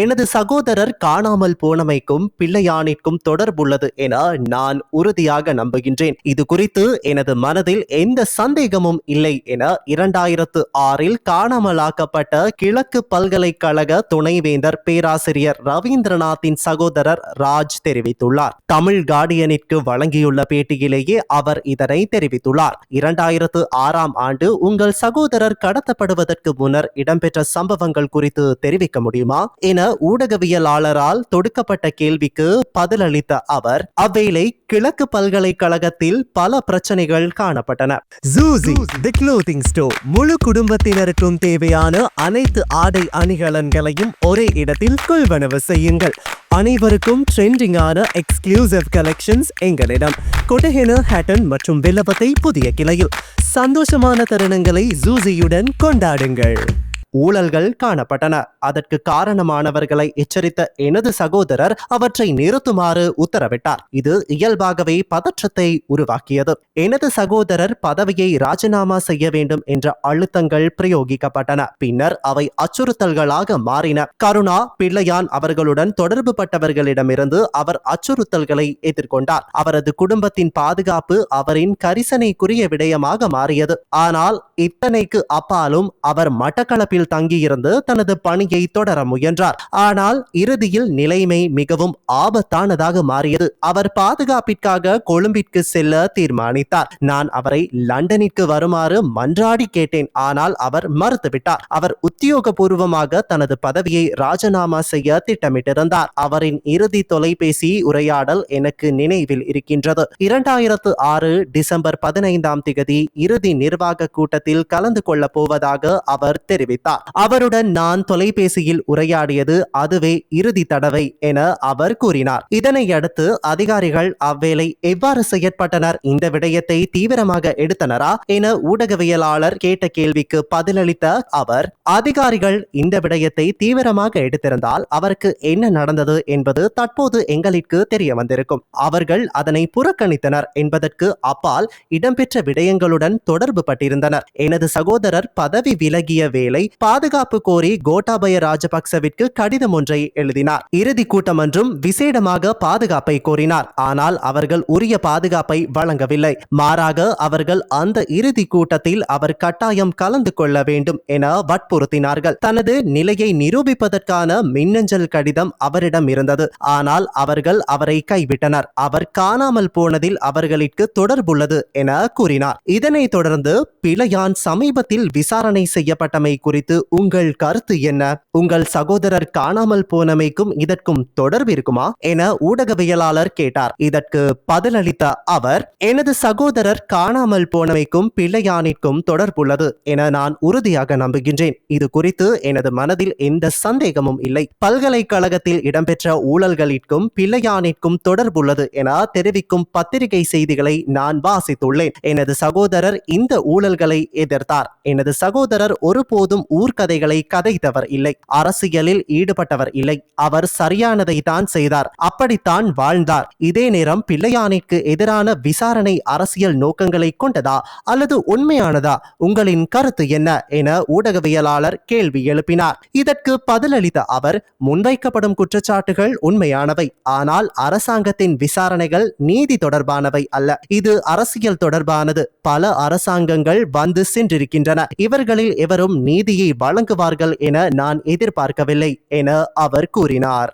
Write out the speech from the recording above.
எனது சகோதரர் காணாமல் போனமைக்கும் பிள்ளையானிற்கும் தொடர்புள்ளது என நான் உறுதியாக நம்புகின்றேன். இது குறித்து எனது மனதில் எந்த சந்தேகமும் இல்லை என இரண்டாயிரத்து ஆறில் காணாமலாக்கப்பட்ட கிழக்கு பல்கலைக்கழக துணைவேந்தர் பேராசிரியர் ரவீந்திரநாத்தின் சகோதரர் ராஜ் தெரிவித்துள்ளார். தமிழ் கார்டியனிற்கு வழங்கியுள்ள பேட்டியிலேயே அவர் இதனை தெரிவித்துள்ளார். இரண்டாயிரத்து ஆறாம் ஆண்டு உங்கள் சகோதரர் கடத்தப்படுவதற்கு முன்னர் இடம்பெற்ற சம்பவங்கள் குறித்து தெரிவிக்க முடியுமா? என ஊடகவியலாளரால் தொடுக்கப்பட்ட கேள்விக்கு பதிலளித்த அவர் அவ்வேளை கிழக்கு பல்கலைக்கழகத்தில் பல பிரச்சனைகள் காணப்பட்டன. ஜூசி தி க்ளோதிங் ஸ்டோர் முழு குடும்பத்தினருக்கும் தேவையான அனைத்து ஆடை அணிகலன்களையும் ஒரே இடத்தில் கொள்வனவு செய்யுங்கள். அனைவருக்கும் ட்ரெண்டிங்கான எக்ஸ்க்ளூசிவ் கலெக்ஷன்ஸ் எங்களிடம். கொட்டஹென ஹேட்டன் மற்றும் வில்லபத்தை புதிய கிளையில். சந்தோஷமான தருணங்களை ஜூசியுடன் கொண்டாடுங்கள். ஊழல்கள் காணப்பட்டன. அதற்கு காரணமானவர்களை எச்சரித்த எனது சகோதரர் அவற்றை நிறுத்துமாறு உத்தரவிட்டார். இது இயல்பாகவே பதற்றத்தை உருவாக்கியது. எனது சகோதரர் பதவியை ராஜினாமா செய்ய வேண்டும் என்ற அழுத்தங்கள் பிரயோகிக்கப்பட்டன. பின்னர் அவை அச்சுறுத்தல்களாக மாறின. கருணா பிள்ளையான் அவர்களுடன் தொடர்பு பட்டவர்களிடமிருந்து அவர் அச்சுறுத்தல்களை எதிர்கொண்டார். அவரது குடும்பத்தின் பாதுகாப்பு அவரின் கரிசனைக்குரிய விடயமாக மாறியது. ஆனால் இத்தனைக்கு அப்பாலும் அவர் மட்டக்களப்பில் தங்கியிருந்து தனது பணியை தொடர முயன்றார். ஆனால் இறுதியில் நிலைமை மிகவும் ஆபத்தானதாக மாறியது. அவர் பாதுகாப்பிற்காக கொழும்பிற்கு செல்ல தீர்மானித்தார். நான் அவரை லண்டனிற்கு வருமாறு மன்றாடி கேட்டேன். ஆனால் அவர் மறுத்துவிட்டார். அவர் உத்தியோகபூர்வமாக தனது பதவியை ராஜினாமா செய்ய திட்டமிட்டிருந்தார். அவரின் இறுதி தொலைபேசி உரையாடல் எனக்கு நினைவில் இருக்கின்றது. இரண்டாயிரத்து ஆறு டிசம்பர் பதினைந்தாம் திகதி இறுதி நிர்வாக கூட்டத்தில் கலந்து கொள்ளப் போவதாக அவர் தெரிவித்தார். அவருடன் நான் தொலைபேசியில் உரையாடியது அதுவே இறுதி தடவை என அவர் கூறினார். இதனை அடுத்து அதிகாரிகள் அவ்வேளை எவ்வாறு செயற்பட்டனர் இந்த விடயத்தை தீவிரமாக எடுத்தனரா என ஊடகவியலாளர் கேட்ட கேள்விக்கு பதிலளித்த அவர் அதிகாரிகள் இந்த விடயத்தை தீவிரமாக எடுத்திருந்தால் அவருக்கு என்ன நடந்தது என்பது தற்போது எங்களுக்கு தெரிய வந்திருக்கும் அவர்கள் அதனை புறக்கணித்தனர் என்பதற்கு அப்பால் இடம்பெற்ற விடயங்களுடன் தொடர்பு பட்டிருந்தனர் எனது சகோதரர் பதவி விலகிய வேலை பாதுகாப்பு கோரி கோட்டாபய ராஜபக்சவிற்கு கடிதம் ஒன்றை எழுதினார். இறுதி கூட்டம் ஒன்றும் விசேடமாக பாதுகாப்பை கோரினார். ஆனால் அவர்கள் உரிய பாதுகாப்பை வழங்கவில்லை. மாறாக அவர்கள் அந்த இறுதி கூட்டத்தில் அவர் கட்டாயம் கலந்து கொள்ள வேண்டும் என வற்புறுத்தினார்கள். தனது நிலையை நிரூபிப்பதற்கான மின்னஞ்சல் கடிதம் அவரிடம் இருந்தது. ஆனால் அவர்கள் அவரை கைவிட்டனர். அவர் காணாமல் போனதில் அவர்களுக்கு தொடர்புள்ளது என கூறினார். இதனைத் தொடர்ந்து பிழையான் சமீபத்தில் விசாரணை செய்யப்பட்டமை குறித்து உங்கள் கருத்து என்ன? உங்கள் சகோதரர் காணாமல் போனமைக்கும் இதற்கும் தொடர்பு இருக்குமா? என ஊடகவியலாளர் கேட்டார். இதற்கு பதிலளித்த அவர் எனது சகோதரர் காணாமல் போனமைக்கும் பிள்ளையானிற்கும் தொடர்புள்ளது என நான் உறுதியாக நம்புகின்றேன். இது குறித்து எனது மனதில் எந்த சந்தேகமும் இல்லை. பல்கலைக்கழகத்தில் இடம்பெற்ற ஊழல்களிற்கும் பிள்ளையானிற்கும் தொடர்புள்ளது என தெரிவிக்கும் பத்திரிகை செய்திகளை நான் வாசித்துள்ளேன். எனது சகோதரர் இந்த ஊழல்களை எதிர்த்தார். எனது சகோதரர் ஒருபோதும் ஊர்கதைகளை கதைத்தவர் இல்லை. அரசியலில் ஈடுபட்டவர் இல்லை. அவர் சரியானதை தான் செய்தார். அப்படித்தான் வாழ்ந்தார். இதே நேரம் பிள்ளையானிற்கு எதிரான விசாரணை அரசியல் நோக்கங்களை கொண்டதா அல்லது உண்மையானதா? உங்களின் கருத்து என்ன? என ஊடகவியலாளர் கேள்வி எழுப்பினார். இதற்கு பதிலளித்த அவர் முன்வைக்கப்படும் குற்றச்சாட்டுகள் உண்மையானவை. ஆனால் அரசாங்கத்தின் விசாரணைகள் நீதி தொடர்பானவை அல்ல. இது அரசியல் தொடர்பானது. பல அரசாங்கங்கள் வந்து சென்றிருக்கின்றன. இவர்களில் எவரும் நீதியை வழங்குவார்கள் என நான் எதிர்பார்க்கவில்லை என அவர் கூறினார்.